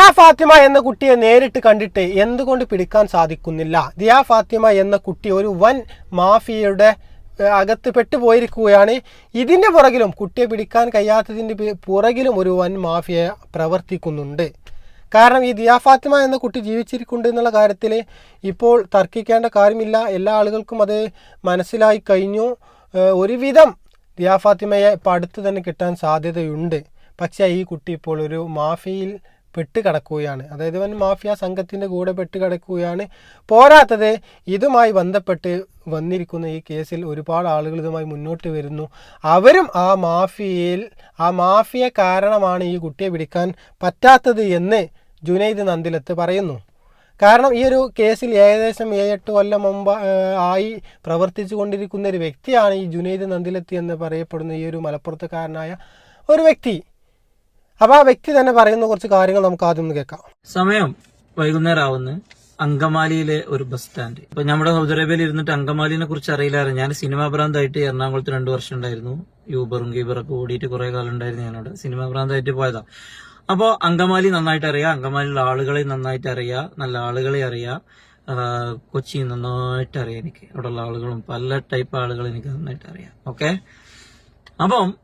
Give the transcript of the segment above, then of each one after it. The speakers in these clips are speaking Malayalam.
ദിയ ഫാത്തിമ എന്ന കുട്ടിയെ നേരിട്ട് കണ്ടിട്ട് എന്തുകൊണ്ട് പിടിക്കാൻ സാധിക്കുന്നില്ല? ദിയാ ഫാത്തിമ എന്ന കുട്ടി ഒരു വൻ മാഫിയയുടെ അകത്ത് പെട്ടുപോയിരിക്കുകയാണ്. ഇതിന്റെ പുറകിലും കുട്ടിയെ പിടിക്കാൻ കഴിയാത്തതിന്റെ പുറകിലും ഒരു വൻ മാഫിയ പ്രവർത്തിക്കുന്നുണ്ട്. കാരണം ഈ ദിയ ഫാത്തിമ എന്ന കുട്ടി ജീവിച്ചിരിക്കുന്നുണ്ട് എന്നുള്ള കാര്യത്തിൽ ഇപ്പോൾ തർക്കിക്കേണ്ട കാര്യമില്ല. എല്ലാ ആളുകൾക്കും അത് മനസ്സിലായി കഴിഞ്ഞു. ഒരുവിധം ദിയ ഫാത്തിമയെ ഇപ്പം അടുത്ത് തന്നെ കിട്ടാൻ സാധ്യതയുണ്ട്. പക്ഷേ ഈ കുട്ടി ഇപ്പോൾ ഒരു മാഫിയയിൽ പെട്ട് കിടക്കുകയാണ് അതായത് ഇവൻ മാഫിയ സംഘത്തിന്റെ കൂടെ പെട്ട് കിടക്കുകയാണ് പോരാത്തത് ഇതുമായി ബന്ധപ്പെട്ട് വന്നിരിക്കുന്ന ഈ കേസിൽ ഒരുപാട് ആളുകൾ ഇതുമായി മുന്നോട്ട് വരുന്നു. അവരും ആ മാഫിയയിൽ ആ മാഫിയ കാരണമാണ് ഈ കുട്ടിയെ പിടിക്കാൻ പറ്റാത്തത് എന്ന് ജുനൈദ് നന്ദിലത്ത് പറയുന്നു. കാരണം ഈ ഒരു കേസിൽ ഏകദേശം ഏഴെട്ട് കൊല്ലം മുമ്പ് ആയി പ്രവർത്തിച്ചു കൊണ്ടിരിക്കുന്ന ഒരു വ്യക്തിയാണ് ഈ ജുനൈദ് നന്ദിലത്തി എന്ന് പറയപ്പെടുന്ന ഈ ഒരു മലപ്പുറത്തുകാരനായ ഒരു വ്യക്തി. അപ്പോൾ ആ വ്യക്തി തന്നെ പറയുന്ന കുറച്ച് കാര്യങ്ങൾ നമുക്ക് ആദ്യം ഒന്ന് കേൾക്കാം. സമയം വൈകുന്നേരം ആവുന്നു അങ്കമാലിയിലെ ഒരു ബസ് സ്റ്റാൻഡ്. ഇപ്പൊ നമ്മുടെ സൗദി അറേബ്യയിൽ ഇരുന്നിട്ട് അങ്കമാലിനെ കുറിച്ച് അറിയില്ലായിരുന്നു. ഞാൻ സിനിമാ ഭ്രാന്തായിട്ട് എറണാകുളത്ത് രണ്ടു വർഷം ഉണ്ടായിരുന്നു. യൂബറും ഗീബറൊക്കെ ഓടിയിട്ട് കുറെ കാലം ഉണ്ടായിരുന്നു ഞാനവിടെ സിനിമാ ഭ്രാന്തായിട്ട് പോയതാ. അപ്പോ അങ്കമാലി നന്നായിട്ട് അറിയാം. അങ്കമാലിയിലെ ആളുകളെ നന്നായിട്ട് അറിയാം. നല്ല ആളുകളെ അറിയാം. കൊച്ചി നന്നായിട്ട് അറിയാം എനിക്ക്. അവിടെയുള്ള ആളുകളും പല ടൈപ്പ് ആളുകൾ എനിക്ക് നന്നായിട്ട് അറിയാം. ഓക്കെ? അപ്പം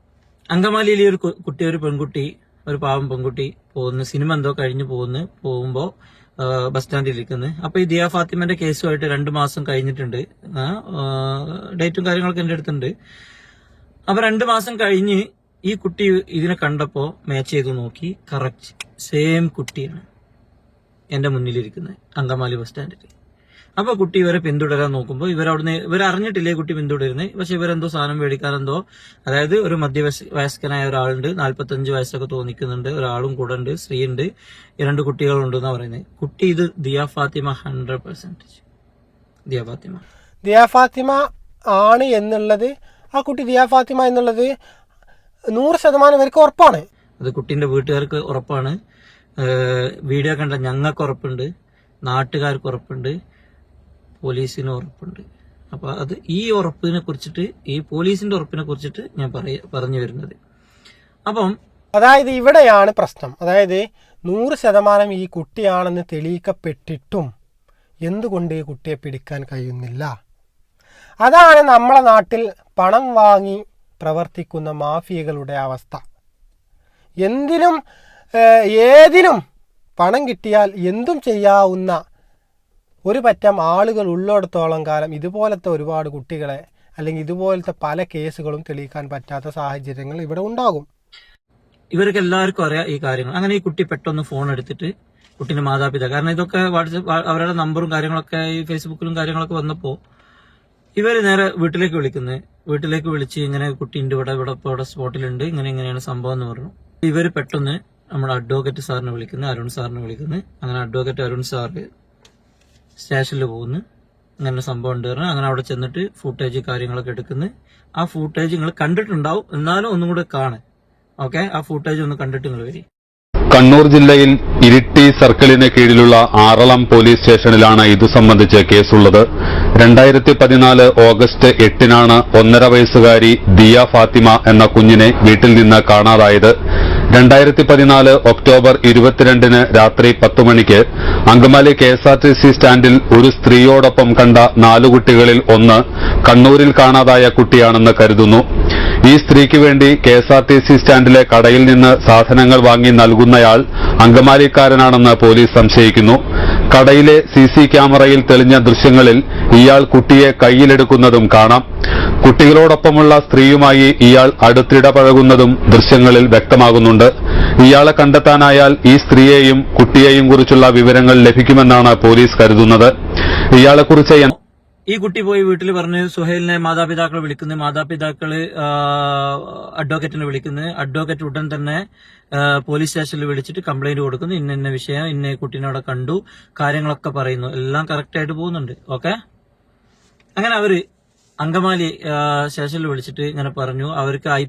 അങ്കമാലിയിലെ ഒരു കുട്ടി ഒരു പെൺകുട്ടി ഒരു പാവം പെൺകുട്ടി പോകുന്നു സിനിമ എന്തോ കഴിഞ്ഞ് പോകുന്നു പോകുമ്പോ ബസ് സ്റ്റാൻഡിൽ ഇരിക്കുന്നത് അപ്പൊ ഈ ദിയ ഫാത്തിമന്റെ കേസുമായിട്ട് രണ്ടു മാസം കഴിഞ്ഞിട്ടുണ്ട്. ഡേറ്റും കാര്യങ്ങളൊക്കെ എന്റെ അടുത്തുണ്ട്. അപ്പൊ രണ്ടു മാസം കഴിഞ്ഞ് ഈ കുട്ടി ഇതിനെ കണ്ടപ്പോ മാച്ച് ചെയ്തു നോക്കി. കറക്റ്റ് സെയിം കുട്ടിയാണ് എന്റെ മുന്നിലിരിക്കുന്നത് അങ്കമാലി ബസ് സ്റ്റാൻഡിൽ അപ്പൊ കുട്ടി ഇവരെ പിന്തുടരാൻ നോക്കുമ്പോൾ ഇവരവിടുന്ന് ഇവർ അറിഞ്ഞിട്ടില്ലേ കുട്ടി പിന്തുടരുന്നത് പക്ഷെ ഇവരെന്തോ സാധനം മേടിക്കാനെന്തോ അതായത് ഒരു മധ്യവയസ് വയസ്കനായ ഒരാളുണ്ട് നാല്പത്തഞ്ച് വയസ്സൊക്കെ തോന്നിക്കുന്നുണ്ട് ഒരാളും കൂടെ ഉണ്ട് സ്ത്രീ ഉണ്ട് രണ്ട് കുട്ടികളുണ്ട് എന്നാ പറയുന്നത് കുട്ടി ഇത് ദിയ ഫാത്തിമ ഹൺഡ്രഡ് പെർസെന്റേജ് ദിയ ഫാത്തിമ. ദിയ ഫാത്തിമ ആണ് എന്നുള്ളത് ആ കുട്ടി ദിയ ഫാത്തിമ എന്നുള്ളത് നൂറ് ശതമാനം പേർക്ക് ഉറപ്പാണ്. അത് കുട്ടീന്റെ വീട്ടുകാർക്ക് ഉറപ്പാണ്. വീഡിയോ കണ്ട ഞങ്ങൾക്ക് ഉറപ്പുണ്ട് നാട്ടുകാർക്ക് ഉറപ്പുണ്ട്. പോലീസിന് ഉറപ്പുണ്ട്. അപ്പൊ അത് ഈ ഉറപ്പിനെ കുറിച്ചിട്ട് ഈ പോലീസിന്റെ ഉറപ്പിനെ കുറിച്ചിട്ട് ഞാൻ പറഞ്ഞു വരുന്നത്. അപ്പം അതായത് ഇവിടെയാണ് പ്രശ്നം. അതായത് നൂറ് ശതമാനം ഈ കുട്ടിയാണെന്ന് തെളിയിക്കപ്പെട്ടിട്ടും എന്തുകൊണ്ട് ഈ കുട്ടിയെ പിടിക്കാൻ കഴിയുന്നില്ല? അതാണ് നമ്മളെ നാട്ടിൽ പണം വാങ്ങി പ്രവർത്തിക്കുന്ന മാഫിയകളുടെ അവസ്ഥ. എന്തിനും ഏതിനും പണം കിട്ടിയാൽ എന്തും ചെയ്യാവുന്ന ഒരു പറ്റം ആളുകൾ ഉള്ളിടത്തോളം കാലം ഇതുപോലത്തെ ഒരുപാട് കുട്ടികളെ അല്ലെങ്കിൽ ഇതുപോലത്തെ പല കേസുകളും തെളിയിക്കാൻ പറ്റാത്ത സാഹചര്യങ്ങൾ ഇവിടെ ഉണ്ടാകും. ഇവർക്ക് എല്ലാവർക്കും അറിയാം ഈ കാര്യങ്ങൾ. അങ്ങനെ ഈ കുട്ടി പെട്ടെന്ന് ഫോൺ എടുത്തിട്ട് കുട്ടീന്റെ മാതാപിതാ കാരണം ഇതൊക്കെ വാട്സപ്പ് അവരുടെ നമ്പറും കാര്യങ്ങളൊക്കെ ഈ ഫേസ്ബുക്കിലും കാര്യങ്ങളൊക്കെ വന്നപ്പോ ഇവർ നേരെ വീട്ടിലേക്ക് വിളിക്കുന്നത് വീട്ടിലേക്ക് വിളിച്ച് ഇങ്ങനെ കുട്ടീന്റെ ഇവിടെ ഇവിടെ ഇപ്പോൾ ഇവിടെ സ്പോട്ടിലുണ്ട്. ഇങ്ങനെ ഇങ്ങനെയാണ് സംഭവം എന്ന് പറഞ്ഞു. ഇവർ പെട്ടെന്ന് നമ്മുടെ അഡ്വക്കേറ്റ് സാറിനെ വിളിക്കുന്നത് അരുൺ സാറിനെ വിളിക്കുന്നത് അങ്ങനെ അഡ്വക്കേറ്റ് അരുൺ സാറ് സ്റ്റേഷനിൽ പോകുന്നു. അങ്ങനെ സംഭവം ഉണ്ട് പറഞ്ഞു അങ്ങനെ അവിടെ ചെന്നിട്ട് ഫുട്ടേജ് കാര്യങ്ങളൊക്കെ എടുക്കുന്നു. ആ ഫുട്ടേജ് നിങ്ങൾ കണ്ടിട്ടുണ്ടാവും. എന്നാലും ഒന്നും കൂടെ കാണും ഓക്കെ ആ ഫുട്ടേജ് ഒന്ന് കണ്ടിട്ട് നിങ്ങൾ വരും കണ്ണൂർ ജില്ലയിൽ ഇരിട്ടി സർക്കിളിന് കീഴിലുള്ള ആറളം പോലീസ് സ്റ്റേഷനിലാണ് ഇതു സംബന്ധിച്ച് കേസുള്ളത്. രണ്ടായിരത്തി പതിനാല് ഓഗസ്റ്റ് എട്ടിനാണ് ഒന്നര വയസ്സുകാരി ദിയ ഫാത്തിമ എന്ന കുഞ്ഞിനെ വീട്ടിൽ നിന്ന് കാണാതായത്. രണ്ടായിരത്തി പതിനാല് ഒക്ടോബർ ഇരുപത്തിരണ്ടിന് രാത്രി പത്ത് മണിക്ക് Angamaly K S R T C സ്റ്റാൻഡിൽ ഒരു സ്ത്രീയോടൊപ്പം കണ്ട നാലു കുട്ടികളിൽ ഒന്ന് കണ്ണൂരിൽ കാണാതായ കുട്ടിയാണെന്ന് കരുതുന്നു. ഈ സ്ത്രീക്ക് വേണ്ടി K S R T C സ്റ്റാൻഡിലെ കടയിൽ നിന്ന് സാധനങ്ങൾ വാങ്ങി നൽകുന്നയാൾ അങ്കമാലിക്കാരനാണെന്ന് പോലീസ് സംശയിക്കുന്നു. കടയിലെ സി സി ക്യാമറയിൽ തെളിഞ്ഞ ദൃശ്യങ്ങളിൽ ഇയാൾ കുട്ടിയെ കയ്യിലെടുക്കുന്നതും കാണാം. കുട്ടികളോടൊപ്പമുള്ള സ്ത്രീയുമായി ഇയാൾ അടുത്തിടപഴകുന്നതും ദൃശ്യങ്ങളിൽ വ്യക്തമാകുന്നുണ്ട്. ഇയാളെ കണ്ടെത്താനായാൽ ഈ സ്ത്രീയെയും കുട്ടിയെയും കുറിച്ചുള്ള വിവരങ്ങൾ ലഭിക്കുമെന്നാണ് പോലീസ് കരുതുന്നത്. ഇയാളെക്കുറിച്ച് ഈ കുട്ടി പോയി വീട്ടിൽ പറഞ്ഞ് സുഹേലിനെ മാതാപിതാക്കൾ വിളിക്കുന്നു മാതാപിതാക്കൾ ആ, അഡ്വക്കേറ്റിനെ വിളിക്കുന്നു. അഡ്വക്കേറ്റ് ഉടൻ തന്നെ പോലീസ് സ്റ്റേഷനിൽ വിളിച്ചിട്ട് കംപ്ലൈന്റ് കൊടുക്കുന്നു. ഇന്ന ഇന്ന വിഷയം ഇന്ന കുട്ടീനോടെ കണ്ടു കാര്യങ്ങളൊക്കെ പറയുന്നു. എല്ലാം കറക്റ്റായിട്ട് പോകുന്നുണ്ട്. ഓക്കെ അങ്ങനെ അവർ അങ്കമാലി സ്റ്റേഷനിൽ വിളിച്ചിട്ട് ഇങ്ങനെ പറഞ്ഞു. അവർക്ക് ഐ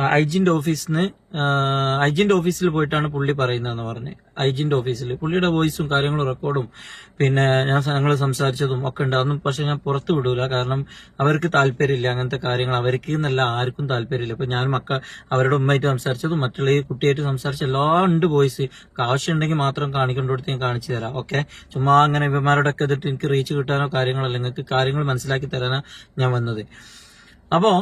ഐജിന്റെ ഓഫീസിന് ഐജിന്റെ ഓഫീസിൽ പോയിട്ടാണ് പുള്ളി പറയുന്നതെന്ന് പറഞ്ഞ്. ഐജിന്റെ ഓഫീസിൽ. പുള്ളിയുടെ വോയിസും കാര്യങ്ങളും റെക്കോർഡും പിന്നെ ഞാൻ ഞങ്ങൾ സംസാരിച്ചതും ഒക്കെ ഉണ്ട് അതൊന്നും പക്ഷെ ഞാൻ പുറത്തു വിടൂല. കാരണം അവർക്ക് താല്പര്യമില്ല അങ്ങനത്തെ കാര്യങ്ങൾ. അവർക്ക് എന്നല്ല ആർക്കും താല്പര്യമില്ല. ഇപ്പൊ ഞാൻ മക്ക അവരുടെ ഉമ്മയായിട്ട് സംസാരിച്ചതും മറ്റുള്ള ഈ കുട്ടിയായിട്ട് സംസാരിച്ച എല്ലാം ഉണ്ട് വോയിസ്. ആവശ്യമുണ്ടെങ്കിൽ മാത്രം കാണിക്കേണ്ടടുത്ത് ഞാൻ കാണിച്ചു തരാം. ഓക്കെ? ചുമ്മാ അങ്ങനെ ഇവന്മാരുടെ ഒക്കെ ഇതിട്ട് എനിക്ക് റീച്ച് കിട്ടാനോ കാര്യങ്ങളല്ല നിങ്ങൾക്ക് കാര്യങ്ങൾ മനസ്സിലാക്കി തരാനാ ഞാൻ വന്നത്. അപ്പോ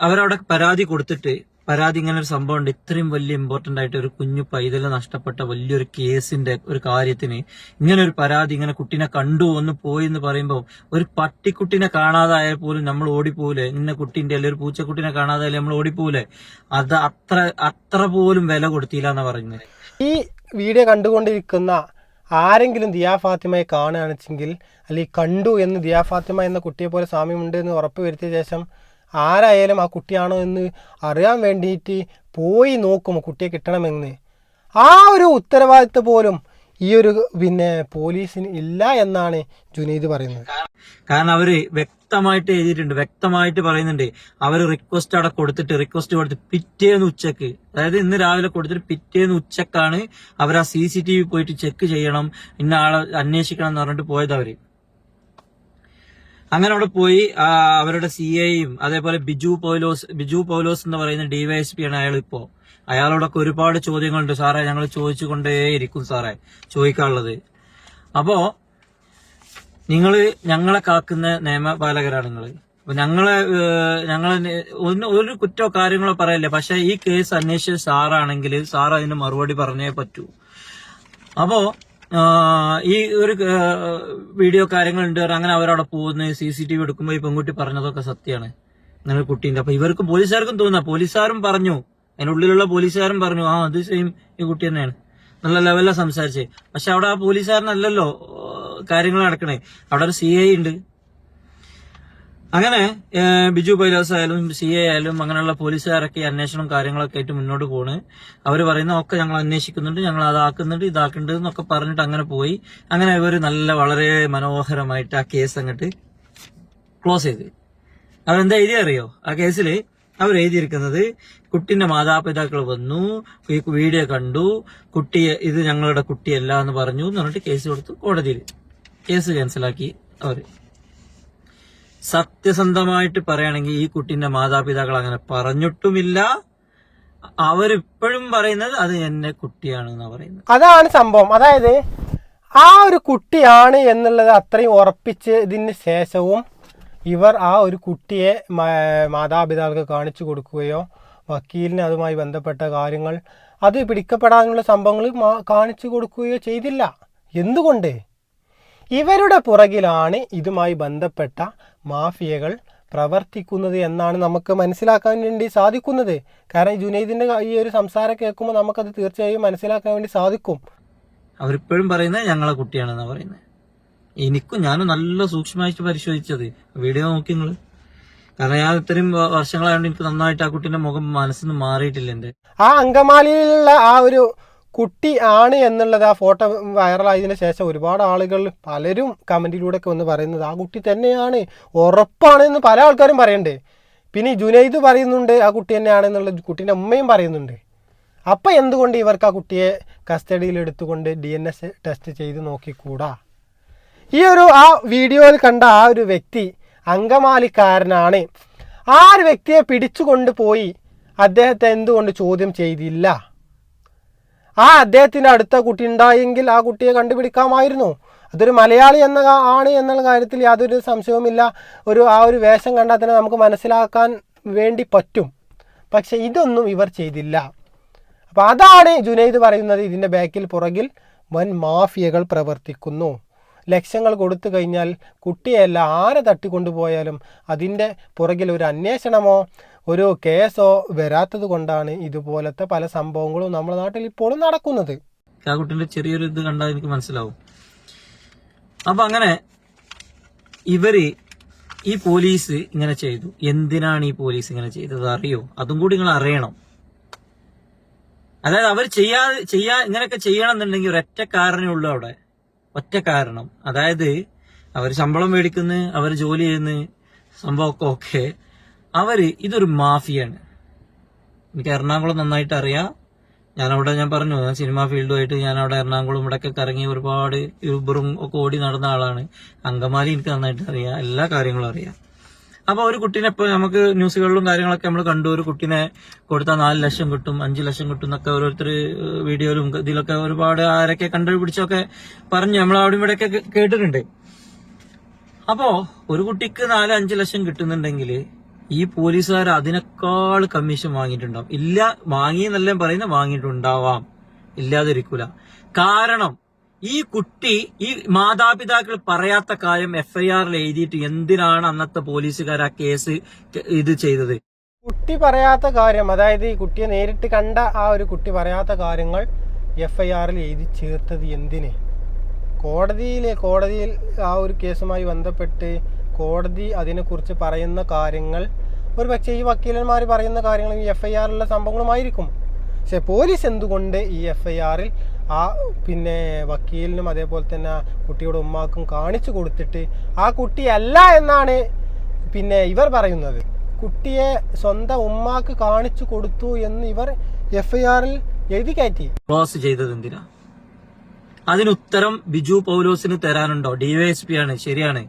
അവരവിടെ പരാതി കൊടുത്തിട്ട് പരാതി ഇങ്ങനെ ഒരു സംഭവം ഉണ്ട് ഇത്രയും വലിയ ഇമ്പോർട്ടന്റ് ആയിട്ട് ഒരു കുഞ്ഞു പൈതൽ നഷ്ടപ്പെട്ട വലിയൊരു കേസിന്റെ ഒരു കാര്യത്തിന് ഇങ്ങനെ ഒരു പരാതി ഇങ്ങനെ കുട്ടീനെ കണ്ടു ഒന്ന് പോയി എന്ന് പറയുമ്പോൾ ഒരു പട്ടിക്കുട്ടിനെ കാണാതായാൽ പോലും നമ്മൾ ഓടിപ്പോലെ ഇന്ന കുട്ടീന്റെ അല്ലെങ്കിൽ ഒരു പൂച്ചക്കുട്ടിനെ കാണാതായാലും നമ്മൾ ഓടിപ്പോലെ അത് അത്ര അത്ര പോലും വില കൊടുത്തില്ല എന്നാ പറയുന്നത്. ഈ വീഡിയോ കണ്ടുകൊണ്ടിരിക്കുന്ന ആരെങ്കിലും ദിയാ ഫാത്തിമയെ കാണുകയാണെച്ചെങ്കിൽ അല്ലെങ്കിൽ കണ്ടു എന്ന് ദിയാ ഫാത്തിമ എന്ന കുട്ടിയെ പോലെ സാമ്യമുണ്ട് എന്ന് ഉറപ്പ് വരുത്തിയ ശേഷം ആരായാലും ആ കുട്ടിയാണോ എന്ന് അറിയാൻ വേണ്ടിയിട്ട് പോയി നോക്കും കുട്ടിയെ കിട്ടണമെന്ന്. ആ ഒരു ഉത്തരവാദിത്വം പോലും ഈ ഒരു പിന്നെ പോലീസിന് ഇല്ല എന്നാണ് ജുനീദ് പറയുന്നത്. കാരണം അവർ വ്യക്തമായിട്ട് എഴുതിയിട്ടുണ്ട് വ്യക്തമായിട്ട് പറയുന്നുണ്ട്. അവർ റിക്വസ്റ്റ് അവിടെ കൊടുത്തിട്ട് റിക്വസ്റ്റ് കൊടുത്ത് പിറ്റേന്ന് ഉച്ചയ്ക്ക് അതായത് ഇന്ന് രാവിലെ കൊടുത്തിട്ട് പിറ്റേന്ന് ഉച്ചക്കാണ് അവർ ആ സി സി ടി വി പോയിട്ട് ചെക്ക് ചെയ്യണം ഇന്ന ആളെ അന്വേഷിക്കണം എന്ന് പറഞ്ഞിട്ട് പോയത് അവർ. അങ്ങനെ അവിടെ പോയി അവരുടെ സി ഐയും അതേപോലെ ബിജു പൗലോസ് ബിജു പൗലോസ് എന്ന് പറയുന്ന ഡിവൈഎസ്പി ആണ് അയാൾ ഇപ്പോ. അയാളോടൊക്കെ ഒരുപാട് ചോദ്യങ്ങളുണ്ട്. സാറേ ഞങ്ങൾ ചോദിച്ചുകൊണ്ടേയിരിക്കും സാറേ ചോദിക്കാനുള്ളത്. അപ്പോ നിങ്ങൾ ഞങ്ങളെ കാക്കുന്ന നിയമപാലകരാണ് നിങ്ങൾ. അപ്പൊ ഞങ്ങളെ ഞങ്ങൾ ഒരു കുറ്റോ കാര്യങ്ങളോ പറയല്ലേ. പക്ഷെ ഈ കേസ് അന്വേഷിച്ച സാറാണെങ്കിൽ സാർ അതിന് മറുപടി പറഞ്ഞേ പറ്റൂ. അപ്പോ ഈ ഒരു വീഡിയോ കാര്യങ്ങളുണ്ട് അങ്ങനെ അവരവിടെ പോകുന്നത് സി സി ടി വി എടുക്കുമ്പോൾ ഈ പെൺകുട്ടി പറഞ്ഞതൊക്കെ സത്യമാണ്. അങ്ങനെ കുട്ടീന്റെ. അപ്പൊ ഇവർക്കും പോലീസുകാർക്കും തോന്നുക പോലീസുകാരും പറഞ്ഞു. അതിനുള്ളിലുള്ള പോലീസുകാരും പറഞ്ഞു ആ അത് സെയിം ഈ കുട്ടി തന്നെയാണ്. നല്ല ലെവലിലാണ് സംസാരിച്ചത് പക്ഷെ അവിടെ ആ പോലീസുകാരനല്ലല്ലോ കാര്യങ്ങൾ നടക്കണേ. അവിടെ ഒരു സി ഐ ഉണ്ട്. അങ്ങനെ ബിജു ബൈലാസ് ആയാലും സി എ ആയാലും അങ്ങനെയുള്ള പോലീസുകാരൊക്കെ അന്വേഷണം കാര്യങ്ങളൊക്കെ ആയിട്ട് മുന്നോട്ട് പോണ്. അവർ പറയുന്ന ഒക്കെ ഞങ്ങൾ അന്വേഷിക്കുന്നുണ്ട് ഞങ്ങൾ അതാക്കുന്നുണ്ട് ഇതാക്കുന്നുണ്ട് എന്നൊക്കെ പറഞ്ഞിട്ട് അങ്ങനെ പോയി. അങ്ങനെ ഇവർ നല്ല വളരെ മനോഹരമായിട്ട് ആ കേസ് അങ്ങോട്ട് ക്ലോസ് ചെയ്ത്. അവരെന്താ എഴുതി അറിയോ? ആ കേസിൽ അവർ എഴുതിയിരിക്കുന്നത് കുട്ടിന്റെ മാതാപിതാക്കൾ വന്നു വീഡിയോ കണ്ടു കുട്ടിയെ ഇത് ഞങ്ങളുടെ കുട്ടിയല്ല എന്ന് പറഞ്ഞു എന്ന് പറഞ്ഞിട്ട് കേസ് കൊടുത്തു കോടതിയിൽ കേസ് ക്യാൻസലാക്കി അവർ. സത്യസന്ധമായിട്ട് പറയുകയാണെങ്കിൽ ഈ കുട്ടിന്റെ മാതാപിതാക്കൾ അങ്ങനെ പറഞ്ഞിട്ടുമില്ല. അവരിപ്പോഴും പറയുന്നത് അത് എന്റെ കുട്ടിയാണ് എന്നാ പറയുന്നത്. അതാണ് സംഭവം. അതായത് ആ ഒരു കുട്ടിയാണ് എന്നുള്ളത് അത്രയും ഉറപ്പിച്ച് ഇതിന് ശേഷവും ഇവർ ആ ഒരു കുട്ടിയെ മാതാപിതാക്കൾക്ക് കാണിച്ചു കൊടുക്കുകയോ വക്കീലിന് അതുമായി ബന്ധപ്പെട്ട കാര്യങ്ങൾ അത് പിടിക്കപ്പെടാനുള്ള സംഭവങ്ങൾ കാണിച്ചു കൊടുക്കുകയോ ചെയ്തില്ല. എന്തുകൊണ്ട്? ഇവരുടെ പുറകിലാണ് ഇതുമായി ബന്ധപ്പെട്ട മാഫിയകൾ പ്രവർത്തിക്കുന്നത് എന്നാണ് നമുക്ക് മനസ്സിലാക്കാൻ വേണ്ടി സാധിക്കുന്നത്. കാരണം ഈ ജുനൈദിന്റെ ഈ ഒരു സംസാരം കേൾക്കുമ്പോൾ നമുക്കത് തീർച്ചയായും മനസ്സിലാക്കാൻ വേണ്ടി സാധിക്കും. അവരിപ്പോഴും പറയുന്നത് ഞങ്ങളെ കുട്ടിയാണെന്നാ പറയുന്നത്. എനിക്കും ഞാനും നല്ല സൂക്ഷ്മമായിട്ട് പരിശോധിച്ചത്. വീഡിയോ നോക്കി നിങ്ങൾ. കാരണം ഞാൻ ഇത്രയും വർഷങ്ങളായതുകൊണ്ട് എനിക്ക് നന്നായിട്ട് ആ കുട്ടിന്റെ മുഖം മനസ്സിൽ നിന്ന് മാറിയിട്ടില്ല എന്റെ. ആ അങ്കമാലിയിലുള്ള ആ ഒരു കുട്ടി ആണ് എന്നുള്ളത് ആ ഫോട്ടോ വൈറലായതിനു ശേഷം ഒരുപാട് ആളുകൾ പലരും കമന്റിലൂടെ ഒക്കെ വന്ന് പറയുന്നത് ആ കുട്ടി തന്നെയാണ് ഉറപ്പാണ് എന്ന് പല ആൾക്കാരും പറയണ്ടേ. പിന്നെ ജുനൈദ് പറയുന്നുണ്ട് ആ കുട്ടി തന്നെയാണ് എന്നുള്ള കുട്ടീന്റെ അമ്മയും പറയുന്നുണ്ട്. അപ്പം എന്തുകൊണ്ട് ഇവർക്ക് ആ കുട്ടിയെ കസ്റ്റഡിയിൽ എടുത്തുകൊണ്ട് ഡി എൻ എസ് ടെസ്റ്റ് ചെയ്ത് നോക്കിക്കൂടാ? ഈ ഒരു ആ വീഡിയോയിൽ കണ്ട ആ ഒരു വ്യക്തി അങ്കമാലിക്കാരനാണ്. ആ ഒരു വ്യക്തിയെ പിടിച്ചു കൊണ്ടുപോയി അദ്ദേഹത്തെ എന്തുകൊണ്ട് ചോദ്യം ചെയ്തില്ല? ആ അദ്ദേഹത്തിന്റെ അടുത്ത കുട്ടി ഉണ്ടായെങ്കിൽ ആ കുട്ടിയെ കണ്ടുപിടിക്കാമായിരുന്നു. അതൊരു മലയാളി എന്ന ആണ് എന്നുള്ള കാര്യത്തിൽ യാതൊരു സംശയവുമില്ല. ഒരു ആ ഒരു വേഷം കണ്ടാൽ തന്നെ നമുക്ക് മനസ്സിലാക്കാൻ വേണ്ടി പറ്റും. പക്ഷെ ഇതൊന്നും ഇവർ ചെയ്തില്ല. അപ്പോൾ അതാണ് ജുനൈദ് പറയുന്നത് ഇതിന്റെ ബാക്കിൽ പുറകിൽ വൻ മാഫിയകൾ പ്രവർത്തിക്കുന്നു. ലക്ഷങ്ങൾ കൊടുത്തു കഴിഞ്ഞാൽ കുട്ടിയെല്ലാം ആരെ തട്ടിക്കൊണ്ടുപോയാലും അതിന്റെ പുറകിൽ ഒരു അന്വേഷണമോ ഒരു കേസോ വരാത്തത് കൊണ്ടാണ് ഇതുപോലത്തെ പല സംഭവങ്ങളും നമ്മുടെ നാട്ടിൽ ഇപ്പോഴും നടക്കുന്നത്. ആ കുട്ടിന്റെ ചെറിയൊരു ഇത് കണ്ടാൽ എനിക്ക് മനസ്സിലാവും. അപ്പൊ അങ്ങനെ ഇവർ ഈ പോലീസ് ഇങ്ങനെ ചെയ്തു. എന്തിനാണ് ഈ പോലീസ് ഇങ്ങനെ ചെയ്തത്? അറിയോ? അതും കൂടി നിങ്ങൾ അറിയണം. അതായത് അവർ ചെയ്യാ ചെയ്യാ ഇങ്ങനെയൊക്കെ ചെയ്യണം എന്നുണ്ടെങ്കിൽ ഒരൊറ്റ കാരണേ ഉള്ളൂ അവിടെ. ഒറ്റ കാരണം അതായത് അവർ ശമ്പളം മേടിക്കുന്നു അവർ ജോലി ചെയ്യുന്നു സംഭവമൊക്കെ ഓക്കെ. അവർ ഇതൊരു മാഫിയാണ്. എനിക്ക് എറണാകുളം നന്നായിട്ട് അറിയാം. ഞാൻ അവിടെ ഞാൻ പറഞ്ഞു ഞാൻ സിനിമാ ഫീൽഡുമായിട്ട് ഞാൻ അവിടെ എറണാകുളം ഇവിടെയൊക്കെ കറങ്ങി ഒരുപാട് യൂബറും ഒക്കെ ഓടി നടന്ന ആളാണ്. അങ്കമാലി എനിക്ക് നന്നായിട്ട് അറിയാം. എല്ലാ കാര്യങ്ങളും അറിയാം. അപ്പൊ ഒരു കുട്ടീനെ ഇപ്പൊ നമുക്ക് ന്യൂസുകളിലും കാര്യങ്ങളൊക്കെ നമ്മൾ കണ്ടു. ഒരു കുട്ടീനെ കൊടുത്താൽ നാല് ലക്ഷം കിട്ടും അഞ്ച് ലക്ഷം കിട്ടും എന്നൊക്കെ ഓരോരുത്തർ വീഡിയോയിലും ഇതിലൊക്കെ ഒരുപാട് ആരൊക്കെ കണ്ടുപിടിച്ചൊക്കെ പറഞ്ഞു നമ്മൾ അവിടെ ഇവിടെയൊക്കെ കേട്ടിട്ടുണ്ട്. അപ്പോ ഒരു കുട്ടിക്ക് നാല് അഞ്ച് ലക്ഷം കിട്ടുന്നുണ്ടെങ്കിൽ ഈ പോലീസുകാർ അതിനേക്കാൾ കമ്മീഷൻ വാങ്ങിയിട്ടുണ്ടാവും. ഇല്ല വാങ്ങിയെന്നല്ല പറയുന്ന വാങ്ങിയിട്ടുണ്ടാവാം. ഇല്ലാതിരിക്കൂല. കാരണം ഈ കുട്ടി ഈ മാതാപിതാക്കൾ പറയാത്ത കാര്യം എഫ്ഐആറിൽ എഴുതിയിട്ട് എന്തിനാണ് അന്നത്തെ പോലീസുകാർ ആ കേസ് ഇത് ചെയ്തത്? കുട്ടി പറയാത്ത കാര്യം അതായത് ഈ കുട്ടിയെ നേരിട്ട് കണ്ട ആ ഒരു കുട്ടി പറയാത്ത കാര്യങ്ങൾ എഫ് ഐ ആറിൽ എഴുതി ചേർത്തത് എന്തിന്? കോടതിയിലെ കോടതിയിൽ ആ ഒരു കേസുമായി ബന്ധപ്പെട്ട് കോടതി അതിനെക്കുറിച്ച് പറയുന്ന കാര്യങ്ങൾ ഒരു പക്ഷേ ഈ വക്കീലന്മാർ പറയുന്ന കാര്യങ്ങളും ഈ എഫ് ഐ ആറിലുള്ള സംഭവങ്ങളുമായിരിക്കും. പക്ഷെ പോലീസ് എന്തുകൊണ്ട് ഈ എഫ് ഐ ആറിൽ ആ പിന്നെ വക്കീലിനും അതേപോലെ തന്നെ കുട്ടിയുടെ ഉമ്മാക്കും കാണിച്ചു കൊടുത്തിട്ട് ആ കുട്ടിയല്ല എന്നാണ് പിന്നെ ഇവർ പറയുന്നത്? കുട്ടിയെ സ്വന്തം ഉമ്മാക്ക് കാണിച്ചു കൊടുത്തു എന്ന് ഇവർ എഫ് ഐ ആറിൽ എഴുതി കയറ്റി. ക്ലോസ് ചെയ്തത് എന്തിനാ? അതിന് ഉത്തരം ബിജു പൗലോസിന് തരാനുണ്ടോ? ഡിവൈഎസ്പി ആണ് ശരിയാണ്.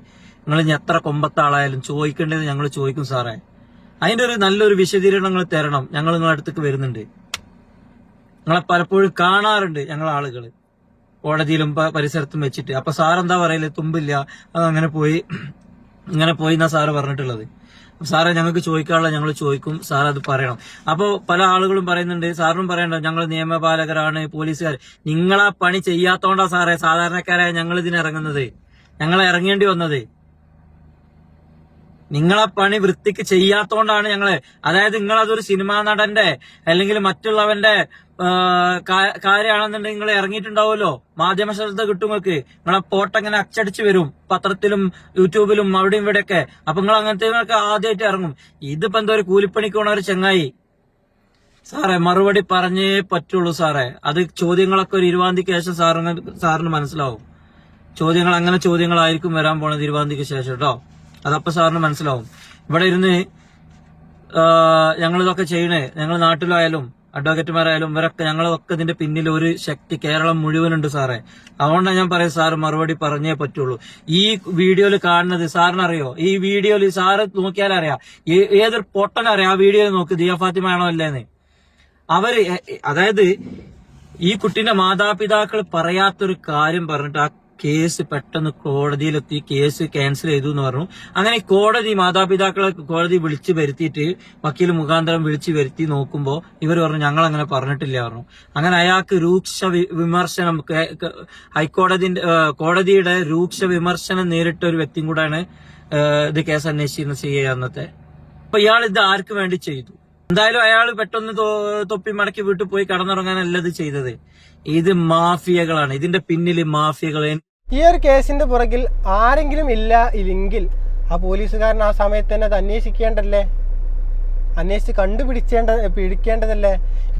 നിങ്ങൾ ഇനി എത്ര കൊമ്പത്താളായാലും ചോദിക്കേണ്ടത് ഞങ്ങൾ ചോദിക്കും സാറേ. അതിന്റെ ഒരു നല്ലൊരു വിശദീകരണം നിങ്ങൾ തരണം. ഞങ്ങൾ നിങ്ങളുടെ അടുത്തേക്ക് വരുന്നുണ്ട്. നിങ്ങളെ പലപ്പോഴും കാണാറുണ്ട് ഞങ്ങൾ ആളുകൾ കോടതിയിലും പരിസരത്തും വെച്ചിട്ട്. അപ്പൊ സാറെന്താ പറയൽ? തുമ്പില്ല. അത് അങ്ങനെ പോയി ഇങ്ങനെ പോയി എന്നാ സാറ് പറഞ്ഞിട്ടുള്ളത്. സാറെ ഞങ്ങൾക്ക് ചോദിക്കാനുള്ള ഞങ്ങൾ ചോദിക്കും. സാർ അത് പറയണം. അപ്പോൾ പല ആളുകളും പറയുന്നുണ്ട്. സാറിനും പറയണ്ട ഞങ്ങൾ നിയമപാലകരാണ് പോലീസുകാർ നിങ്ങളാ പണി ചെയ്യാത്തോണ്ടാ സാറേ സാധാരണക്കാരായ ഞങ്ങൾ ഇതിനിറങ്ങുന്നത് ഞങ്ങൾ ഇറങ്ങേണ്ടി വന്നത്. നിങ്ങളെ പണി വൃത്തിക്ക് ചെയ്യാത്തോണ്ടാണ് ഞങ്ങൾ. അതായത് നിങ്ങൾ അതൊരു സിനിമാ നടന്റെ അല്ലെങ്കിൽ മറ്റുള്ളവന്റെ കാര്യമാണെന്നുണ്ടെങ്കിൽ നിങ്ങൾ ഇറങ്ങിയിട്ടുണ്ടാവുമല്ലോ? മാധ്യമ ശ്രദ്ധ കിട്ടും നിങ്ങൾക്ക്. നിങ്ങളെ പോട്ടങ്ങനെ അച്ചടിച്ചു വരും. പത്രത്തിലും യൂട്യൂബിലും അവിടെയും ഇവിടെയൊക്കെ. അപ്പൊ നിങ്ങൾ അങ്ങനത്തെ ആദ്യമായിട്ട് ഇറങ്ങും. ഇതിപ്പോ എന്തോ ഒരു കൂലിപ്പണിക്ക് പോണ ഒരു ചെങ്ങായി. സാറേ മറുപടി പറഞ്ഞേ പറ്റുള്ളൂ സാറേ. അത് ചോദ്യങ്ങളൊക്കെ ഒരു ഇരുപതാന്തിക്ക് ശേഷം സാറിന് സാറിന് മനസ്സിലാവും. ചോദ്യങ്ങൾ അങ്ങനെ ചോദ്യങ്ങളായിരിക്കും വരാൻ പോണത് ഇരുപതാന്തിക്ക് ശേഷം കേട്ടോ. അതപ്പോ സാറിന് മനസ്സിലാവും. ഇവിടെ ഇരുന്ന് ഞങ്ങളിതൊക്കെ ചെയ്യണേ. ഞങ്ങൾ നാട്ടിലായാലും അഡ്വക്കേറ്റുമാരായാലും ഇവരൊക്കെ ഞങ്ങളൊക്കെ ഇതിന്റെ പിന്നിൽ ഒരു ശക്തി കേരളം മുഴുവനുണ്ട് സാറേ. അതുകൊണ്ടാണ് ഞാൻ പറയാം സാർ മറുപടി പറഞ്ഞേ പറ്റുള്ളൂ. ഈ വീഡിയോയിൽ കാണുന്നത് സാറിനറിയോ? ഈ വീഡിയോയിൽ സാറ് നോക്കിയാലറിയാ ഏതൊരു പൊട്ടനറിയാം ആ വീഡിയോയിൽ നോക്ക് ദിയ ഫാത്തിമ ആണോ അല്ലേന്ന്. അവർ അതായത് ഈ കുട്ടീന്റെ മാതാപിതാക്കൾ പറയാത്തൊരു കാര്യം പറഞ്ഞിട്ട് ആ കേസ് പെട്ടെന്ന് കോടതിയിലെത്തി കേസ് ക്യാൻസൽ ചെയ്തു എന്ന് പറഞ്ഞു. അങ്ങനെ കോടതി മാതാപിതാക്കളെ കോടതി വിളിച്ചു വരുത്തിയിട്ട് വക്കീൽ മുഖാന്തരം വിളിച്ചു വരുത്തി നോക്കുമ്പോൾ ഇവർ പറഞ്ഞു ഞങ്ങൾ അങ്ങനെ പറഞ്ഞിട്ടില്ല പറഞ്ഞു. അങ്ങനെ അയാൾക്ക് രൂക്ഷ വിമർശനം ഹൈക്കോടതി കോടതിയുടെ രൂക്ഷ വിമർശനം നേരിട്ട ഒരു വ്യക്തിയും കൂടാണ് ഏ, ഇത് കേസ് അന്വേഷിക്കുന്ന സി ഐ അന്നത്തെ. അപ്പൊ ഇയാൾ ഇത് ആർക്ക് വേണ്ടി ചെയ്തു? എന്തായാലും അയാൾ പെട്ടെന്ന് തൊപ്പി മടക്കി വീട്ടിൽ പോയി കടന്നുറങ്ങാനല്ല ഇത് ചെയ്തത്. ഇത് മാഫിയകളാണ്. ഇതിന്റെ പിന്നിൽ മാഫിയകൾ ഈ ഒരു കേസിന്റെ പുറകിൽ ആരെങ്കിലും ഇല്ല ഇല്ലെങ്കിൽ ആ പോലീസുകാരൻ ആ സമയത്ത് തന്നെ അത് അന്വേഷിക്കേണ്ടല്ലേ അന്വേഷിച്ച് കണ്ടുപിടിച്ചേണ്ട പിടിക്കേണ്ടതല്ലേ?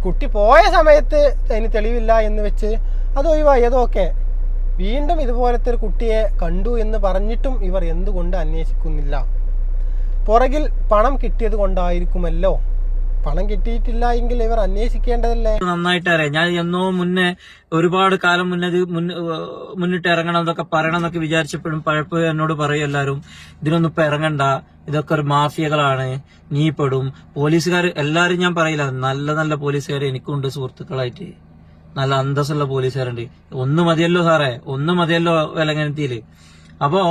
കുട്ടി പോയ സമയത്ത് അതിന് തെളിവില്ല എന്ന് വെച്ച് അത് ഒഴിവായി. അതൊക്കെ വീണ്ടും ഇതുപോലത്തെ ഒരു കുട്ടിയെ കണ്ടു എന്ന് പറഞ്ഞിട്ടും ഇവർ എന്തുകൊണ്ട് അന്വേഷിക്കുന്നില്ല? പുറകിൽ പണം കിട്ടിയത് കൊണ്ടായിരിക്കുമല്ലോ. പണം കിട്ടിയിട്ടില്ല എങ്കിൽ ഇവർ അന്വേഷിക്കേണ്ടതല്ലേ? നന്നായിട്ട് അറിയാം ഞാൻ എന്നോ മുന്നേ ഒരുപാട് കാലം മുന്നേ മുന്നിട്ട് ഇറങ്ങണം എന്നൊക്കെ പറയണം എന്നൊക്കെ വിചാരിച്ചപ്പോഴും പഴപ്പോഴും എന്നോട് പറയും എല്ലാവരും ഇതിനൊന്നും ഇപ്പൊ ഇറങ്ങണ്ട. ഇതൊക്കെ ഒരു മാഫിയകളാണ്. നീ പെടും. പോലീസുകാർ എല്ലാരും ഞാൻ പറയില്ല. നല്ല നല്ല പോലീസുകാർ എനിക്കുണ്ട് സുഹൃത്തുക്കളായിട്ട്. നല്ല അന്തസ്സുള്ള പോലീസുകാരുണ്ട്. ഒന്ന് മതിയല്ലോ സാറേ. ഒന്ന് മതിയല്ലോ വിലങ്ങനത്തിയിൽ. അപ്പോ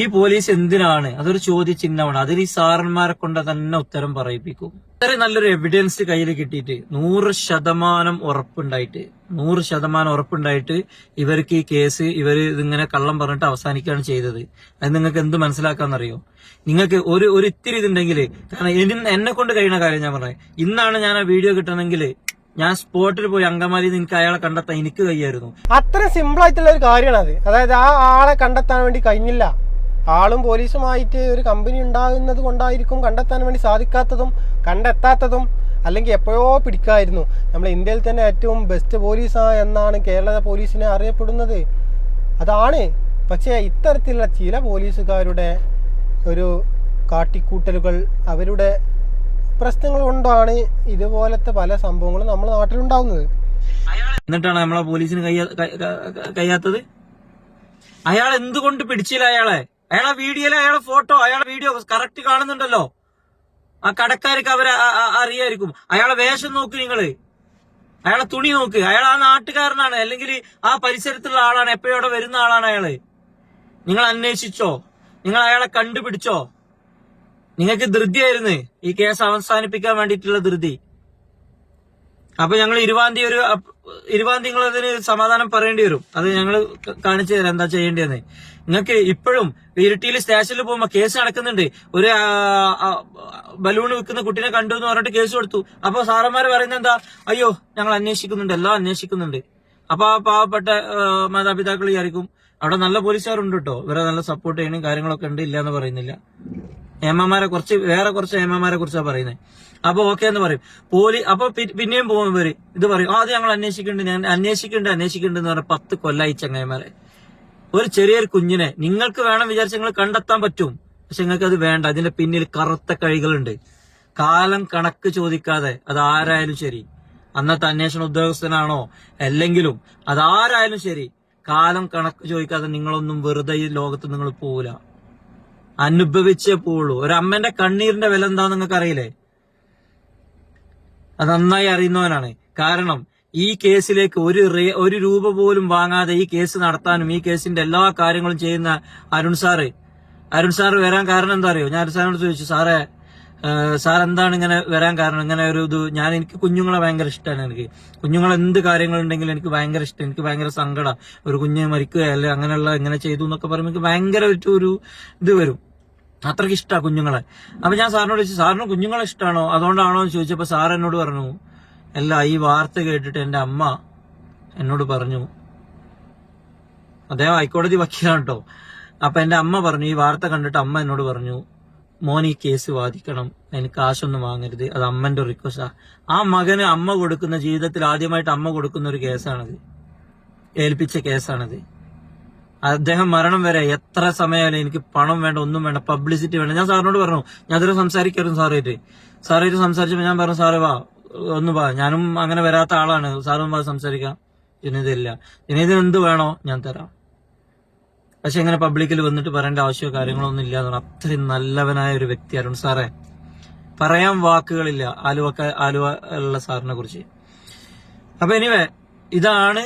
ഈ പോലീസ് എന്തിനാണ്? അതൊരു ചോദ്യചിഹ്നമാണ്. അതിൽ ഈ സാറന്മാരെ കൊണ്ട് തന്നെ ഉത്തരം പറയിപ്പിക്കും. ഇത്രയും നല്ലൊരു എവിഡൻസ് കയ്യിൽ കിട്ടിയിട്ട് നൂറ് ശതമാനം ഉറപ്പുണ്ടായിട്ട് നൂറ് ശതമാനം ഉറപ്പുണ്ടായിട്ട് ഇവർക്ക് ഈ കേസ് ഇവർ ഇതിങ്ങനെ കള്ളം പറഞ്ഞിട്ട് അവസാനിക്കുകയാണ് ചെയ്തത്. അത് നിങ്ങൾക്ക് എന്ത് മനസ്സിലാക്കാന്നറിയോ? നിങ്ങൾക്ക് ഒരു ഒരു ഇത്തിരി ഇതുണ്ടെങ്കിൽ കാരണം എന്നെ കൊണ്ട് കഴിയുന്ന കാര്യം ഞാൻ പറഞ്ഞത് ഇന്നാണ് ഞാൻ ആ വീഡിയോ കിട്ടണമെങ്കിൽ ഞാൻ സ്പോട്ടിൽ പോയി അങ്കമാലി എനിക്ക് അയാളെ കണ്ടെത്താൻ എനിക്ക് കഴിയായിരുന്നു. അത്ര സിമ്പിൾ ആയിട്ടുള്ള ഒരു കാര്യമാണ് അത് അതായത് ആ ആളെ കണ്ടെത്താൻ വേണ്ടി കഴിഞ്ഞില്ല. ആളും പോലീസുമായിട്ട് ഒരു കമ്പനി ഉണ്ടാകുന്നത് കൊണ്ടായിരിക്കും കണ്ടെത്താൻ വേണ്ടി സാധിക്കാത്തതും കണ്ടെത്താത്തതും അല്ലെങ്കിൽ എപ്പോഴോ പിടിക്കായിരുന്നു. നമ്മൾ ഇന്ത്യയിൽ തന്നെ ഏറ്റവും ബെസ്റ്റ് പോലീസാ എന്നാണ് കേരള പോലീസിനെ അറിയപ്പെടുന്നത്. അതാണ്. പക്ഷേ ഇത്തരത്തിലുള്ള ചില പോലീസുകാരുടെ ഒരു കാട്ടിക്കൂട്ടലുകൾ അവരുടെ പ്രശ്നങ്ങൾ കൊണ്ടാണ് ഇതുപോലത്തെ പല സംഭവങ്ങളും നമ്മുടെ നാട്ടിലുണ്ടാവുന്നത്. എന്നിട്ടാണ് നമ്മളെ പോലീസിന് കഴിയാത്തത് അയാൾ എന്തുകൊണ്ട് പിടിച്ചില്ല അയാളെ? അയാളെ വീഡിയോയിലെ അയാളെ ഫോട്ടോ അയാളെ വീഡിയോ കറക്റ്റ് കാണുന്നുണ്ടല്ലോ. ആ കടക്കാർക്ക് അവരെ അറിയായിരിക്കും. അയാളെ വേഷം നോക്ക് നിങ്ങൾ. അയാളെ തുണി നോക്ക്. അയാൾ ആ നാട്ടുകാരനാണ്. അല്ലെങ്കിൽ ആ പരിസരത്തുള്ള ആളാണ്. എപ്പോഴും അവിടെ വരുന്ന ആളാണ് അയാൾ. നിങ്ങൾ അന്വേഷിച്ചോ? നിങ്ങൾ അയാളെ കണ്ടുപിടിച്ചോ? നിങ്ങൾക്ക് ധൃതിയായിരുന്നു ഈ കേസ് അവസാനിപ്പിക്കാൻ വേണ്ടിയിട്ടുള്ള ധൃതി. അപ്പൊ ഞങ്ങൾ തീയതി ഒരു ഇരുവാന്തി തീയതി അതിന് സമാധാനം പറയേണ്ടി വരും. അത് ഞങ്ങൾ കാണിച്ചു തരാം എന്താ ചെയ്യേണ്ടതെന്ന്. നിങ്ങൾക്ക് ഇപ്പോഴും ഇരിട്ടിയിൽ സ്റ്റേഷനിൽ പോകുമ്പോൾ കേസ് നടക്കുന്നുണ്ട്. ഒരു ബലൂൺ വിൽക്കുന്ന കുട്ടീനെ കണ്ടു എന്ന് പറഞ്ഞിട്ട് കേസ് കൊടുത്തു. അപ്പൊ സാറന്മാർ പറയുന്നത് എന്താ? അയ്യോ ഞങ്ങൾ അന്വേഷിക്കുന്നുണ്ട് എല്ലാം അന്വേഷിക്കുന്നുണ്ട്. അപ്പൊ ആ പാവപ്പെട്ട മാതാപിതാക്കൾ വിചാരിക്കും അവിടെ നല്ല പോലീസുകാരുണ്ട് കേട്ടോ. ഇവരെ നല്ല സപ്പോർട്ട് ചെയ്യണം കാര്യങ്ങളൊക്കെ ഉണ്ട് ഇല്ല എന്ന് പറയുന്നില്ല. ഏമാമാരെ കുറച്ച് വേറെ കുറച്ച് ഏമാമാരെ കുറിച്ചാണ് പറയുന്നത് അപ്പൊ ഓക്കെ എന്ന് പറയും. പോലീ അപ്പൊ പിന്നെയും പോകും ഇത് പറയും ആ അത് ഞങ്ങൾ അന്വേഷിക്കുന്നുണ്ട് ഞാൻ അന്വേഷിക്കുന്നുണ്ട് അന്വേഷിക്കുന്നുണ്ട് എന്ന് പറഞ്ഞ പത്ത് കൊല്ലായി ചങ്ങായിമാരെ. ഒരു ചെറിയൊരു കുഞ്ഞിനെ നിങ്ങൾക്ക് വേണം വിചാരിച്ച് നിങ്ങൾ കണ്ടെത്താൻ പറ്റും. പക്ഷെ നിങ്ങൾക്ക് അത് വേണ്ട. അതിന്റെ പിന്നിൽ കറുത്ത കഴികളുണ്ട് കാലം കണക്ക് ചോദിക്കാതെ അത് ആരായാലും ശരി. അന്നത്തെ അന്വേഷണ ഉദ്യോഗസ്ഥനാണോ? അല്ലെങ്കിലും അതാരായാലും ശരി. കാലം കണക്ക് ചോദിക്കാതെ നിങ്ങളൊന്നും വെറുതെ ഈ ലോകത്ത് നിങ്ങൾ പോവില്ല. അനുഭവിച്ചേ പോവുള്ളൂ. ഒരു അമ്മന്റെ കണ്ണീരിന്റെ വില എന്താന്ന് നിങ്ങൾക്ക് അറിയില്ലേ അത് നന്നായി അറിയുന്നവനാണ്. കാരണം ഈ കേസിലേക്ക് ഒരു ഒരു രൂപ പോലും വാങ്ങാതെ ഈ കേസ് നടത്താനും ഈ കേസിന്റെ എല്ലാ കാര്യങ്ങളും ചെയ്യുന്ന അരുൺ സാറ്. അരുൺ സാർ വരാൻ കാരണം എന്താ അറിയോ? ഞാൻ അരുൺ സാറിനോട് ചോദിച്ചു സാറേ സാർ എന്താണ് ഇങ്ങനെ വരാൻ കാരണം? ഇങ്ങനെ ഒരു ഇത് ഞാൻ എനിക്ക് കുഞ്ഞുങ്ങളെ ഭയങ്കര ഇഷ്ടമാണ് എനിക്ക്. കുഞ്ഞുങ്ങൾ എന്ത് കാര്യങ്ങളുണ്ടെങ്കിലും എനിക്ക് ഭയങ്കര ഇഷ്ടം എനിക്ക് ഭയങ്കര സങ്കടം. ഒരു കുഞ്ഞ് മരിക്കുക അല്ലെ അങ്ങനെയുള്ള ഇങ്ങനെ ചെയ്തു എന്നൊക്കെ പറയുമ്പോൾ എനിക്ക് ഭയങ്കര ഒരു ഇത് വരും. അത്രയ്ക്ക് ഇഷ്ടമാണ് കുഞ്ഞുങ്ങളെ. അപ്പൊ ഞാൻ സാറിനോട് ചോദിച്ചു സാറിന് കുഞ്ഞുങ്ങളെ ഇഷ്ടമാണോ അതുകൊണ്ടാണോ? എന്ന് ചോദിച്ചപ്പോൾ സാർ എന്നോട് പറഞ്ഞു അല്ല ഈ വാർത്ത കേട്ടിട്ട് എന്റെ അമ്മ എന്നോട് പറഞ്ഞു അദ്ദേഹം ഹൈക്കോടതി വക്കീലാണ് കേട്ടോ അപ്പൊ എന്റെ അമ്മ പറഞ്ഞു ഈ വാർത്ത കണ്ടിട്ട് അമ്മ എന്നോട് പറഞ്ഞു മോൻ ഈ കേസ് വാദിക്കണം അതിന് കാശൊന്നും വാങ്ങരുത് അത് അമ്മന്റെ റിക്വസ്റ്റാ ആ. മകന് അമ്മ കൊടുക്കുന്ന ജീവിതത്തിൽ ആദ്യമായിട്ട് അമ്മ കൊടുക്കുന്ന ഒരു കേസാണത്. ഏൽപ്പിച്ച കേസാണത്. അദ്ദേഹം മരണം വരെ എത്ര സമയമായാലും എനിക്ക് പണം വേണ്ട ഒന്നും വേണ്ട പബ്ലിസിറ്റി വേണ്ട. ഞാൻ സാറിനോട് പറഞ്ഞു ഞാൻ അതിൽ സംസാരിക്കായിരുന്നു സാറേറ്റ് സാറേറ്റ് സംസാരിച്ചപ്പോൾ ഞാൻ പറഞ്ഞു സാറേ വാ ഒന്ന് പറ. ഞാനും അങ്ങനെ വരാത്ത ആളാണ്. സാറും പറഞ്ഞ് സംസാരിക്കാം. ജനീതില്ല ജനീതിന് എന്ത് വേണോ ഞാൻ തരാം. പക്ഷെ ഇങ്ങനെ പബ്ലിക്കിൽ വന്നിട്ട് പറയേണ്ട ആവശ്യമോ കാര്യങ്ങളോ ഒന്നും ഇല്ല എന്ന് പറഞ്ഞു അത്രയും നല്ലവനായ ഒരു വ്യക്തി അരുൺ സാറേ. പറയാൻ വാക്കുകളില്ല. ആലുവ ആലുവ ഉള്ള സാറിനെ കുറിച്ച്. അപ്പൊ എനിവേ ഇതാണ്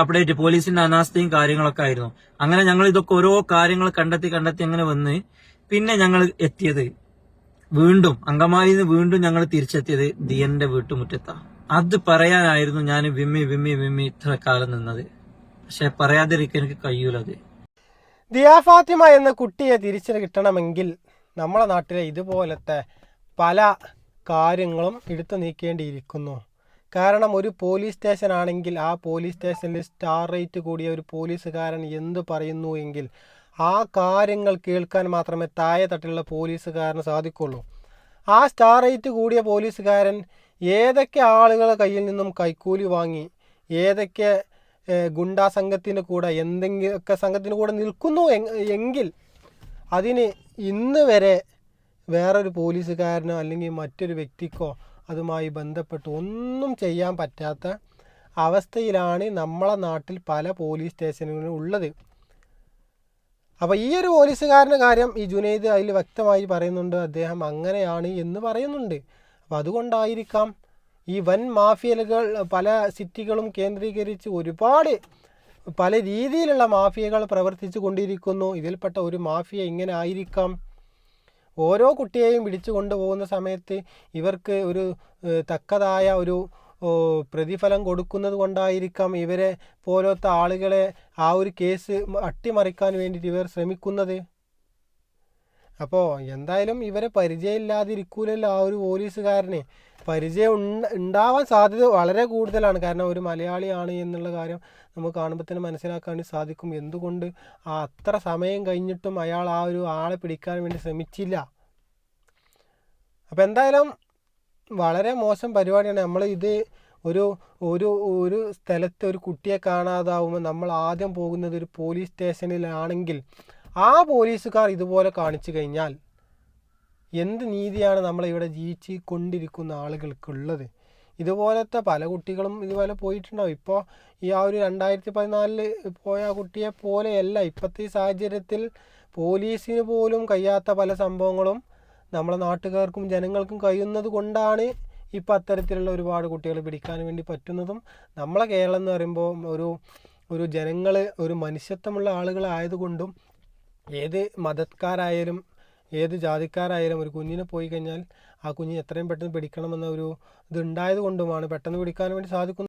അപ്ഡേറ്റ് പോലീസിന്റെ അനാസ്ഥയും കാര്യങ്ങളൊക്കെ ആയിരുന്നു. അങ്ങനെ ഞങ്ങൾ ഇതൊക്കെ ഓരോ കാര്യങ്ങൾ കണ്ടെത്തി കണ്ടെത്തി അങ്ങനെ വന്ന് പിന്നെ ഞങ്ങൾ എത്തിയത്. വീണ്ടും അങ്കമാലിയിൽ നിന്ന് വീണ്ടും ഞങ്ങൾ തിരിച്ചെത്തിയത് ദിയന്റെ വീട്ടുമുറ്റത്താ. അത് പറയാനായിരുന്നു ഞാൻ വിമ്മി വിമ്മി വിമ്മി ഇത്ര കാലം നിന്നത്. പക്ഷെ പറയാതിരിക്കാൻ എനിക്ക് കഴിയൂലത് ദിയാ ഫാത്തിമ എന്ന കുട്ടിയെ തിരിച്ചു കിട്ടണമെങ്കിൽ നമ്മുടെ നാട്ടിലെ ഇതുപോലത്തെ പല കാര്യങ്ങളും എടുത്തു നീക്കേണ്ടിയിരിക്കുന്നു. കാരണം ഒരു പോലീസ് സ്റ്റേഷൻ ആണെങ്കിൽ ആ പോലീസ് സ്റ്റേഷനിൽ സ്റ്റാർ റേറ്റ് കൂടിയ ഒരു പോലീസുകാരൻ എന്ത് പറയുന്നു എങ്കിൽ ആ കാര്യങ്ങൾ കേൾക്കാൻ മാത്രമേ താഴെ തട്ടിലുള്ള പോലീസുകാരന് സാധിക്കുള്ളൂ ആ സ്റ്റാർ റേറ്റ് കൂടിയ പോലീസുകാരൻ ഏതൊക്കെ ആളുകളെ കയ്യിൽ നിന്നും കൈക്കൂലി വാങ്ങി ഏതൊക്കെ ഗുണ്ടാ സംഘത്തിന് കൂടെ എന്തെങ്കിലുമൊക്കെ സംഘത്തിന് കൂടെ നിൽക്കുന്നു എങ്കിൽ അതിന് ഇന്ന് വരെ വേറൊരു പോലീസുകാരനോ അല്ലെങ്കിൽ മറ്റൊരു വ്യക്തിക്കോ അതുമായി ബന്ധപ്പെട്ട് ഒന്നും ചെയ്യാൻ പറ്റാത്ത അവസ്ഥയിലാണ് നമ്മളെ നാട്ടിൽ പല പോലീസ് സ്റ്റേഷനുകളും ഉള്ളത്. അപ്പോൾ ഈ ഒരു പോലീസുകാരന്റെ കാര്യം ഈ ജുനൈദ് അതിൽ വ്യക്തമായി പറയുന്നുണ്ട്. അദ്ദേഹം അങ്ങനെയാണ് എന്ന് പറയുന്നുണ്ട്. അപ്പോൾ അതുകൊണ്ടായിരിക്കാം ഈ വൻ മാഫിയലുകൾ പല സിറ്റികളും കേന്ദ്രീകരിച്ച് ഒരുപാട് പല രീതിയിലുള്ള മാഫിയകൾ പ്രവർത്തിച്ചു കൊണ്ടിരിക്കുന്നു. ഇതിൽപ്പെട്ട ഒരു മാഫിയ ഇങ്ങനെ ആയിരിക്കാം. ഓരോ കുട്ടിയെയും പിടിച്ചു കൊണ്ടുപോകുന്ന സമയത്ത് ഇവർക്ക് ഒരു തക്കതായ ഒരു പ്രതിഫലം കൊടുക്കുന്നത് കൊണ്ടായിരിക്കാം ഇവരെ പോലത്തെ ആളുകളെ ആ ഒരു കേസ് അട്ടിമറിക്കാൻ വേണ്ടിയിട്ട് ഇവർ ശ്രമിക്കുന്നത്. അപ്പോൾ എന്തായാലും ഇവരെ പരിചയമില്ലാതിരിക്കൂലല്ലോ ആ ഒരു പോലീസുകാരന്. പരിചയം ഉണ്ട- ഉണ്ടാവാൻ സാധ്യത വളരെ കൂടുതലാണ്. കാരണം ഒരു മലയാളിയാണ് എന്നുള്ള കാര്യം നമുക്ക് കാണുമ്പോൾ തന്നെ മനസ്സിലാക്കാൻ സാധിക്കും. എന്തുകൊണ്ട് ആ അത്ര സമയം കഴിഞ്ഞിട്ടും അയാൾ ആ ഒരു ആളെ പിടിക്കാൻ വേണ്ടി ശ്രമിച്ചില്ല? അപ്പോൾ എന്തായാലും വളരെ മോശം പരിപാടിയാണ്. നമ്മൾ ഇത് ഒരു ഒരു ഒരു സ്ഥലത്ത് ഒരു കുട്ടിയെ കാണാതാവുമ്പോൾ നമ്മൾ ആദ്യം പോകുന്നത് ഒരു പോലീസ് സ്റ്റേഷനിലാണെങ്കിൽ ആ പോലീസുകാർ ഇതുപോലെ കാണിച്ചു കഴിഞ്ഞാൽ എന്ത് നീതിയാണ് നമ്മളിവിടെ ജീവിച്ച് കൊണ്ടിരിക്കുന്ന ആളുകൾക്കുള്ളത്? ഇതുപോലത്തെ പല കുട്ടികളും ഇതുപോലെ പോയിട്ടുണ്ടാവും. ഇപ്പോൾ ഈ ആ ഒരു രണ്ടായിരത്തി പതിനാലിൽ പോയ കുട്ടിയെ പോലെയല്ല. ഇപ്പോഴത്തെ ഈ സാഹചര്യത്തിൽ പോലീസിന് പോലും കഴിയാത്ത പല സംഭവങ്ങളും നമ്മളെ നാട്ടുകാർക്കും ജനങ്ങൾക്കും കഴിയുന്നത് കൊണ്ടാണ് ഇപ്പം അത്തരത്തിലുള്ള ഒരുപാട് കുട്ടികളെ പിടിക്കാൻ വേണ്ടി പറ്റുന്നതും. നമ്മളെ കേരളം എന്ന് പറയുമ്പോൾ ഒരു ഒരു ജനങ്ങൾ ഒരു മനുഷ്യത്വമുള്ള ആളുകളായതുകൊണ്ടും ഏത് മതക്കാരായാലും ഏത് ജാതിക്കാരായാലും ഒരു കുഞ്ഞിനെ പോയി കഴിഞ്ഞാൽ ആ കുഞ്ഞിനെ എത്രയും പെട്ടെന്ന് പിടിക്കണമെന്ന ഒരു ഇതുണ്ടായത് കൊണ്ടുമാണ് പെട്ടെന്ന് പിടിക്കാൻ വേണ്ടി സാധിക്കുന്നത്.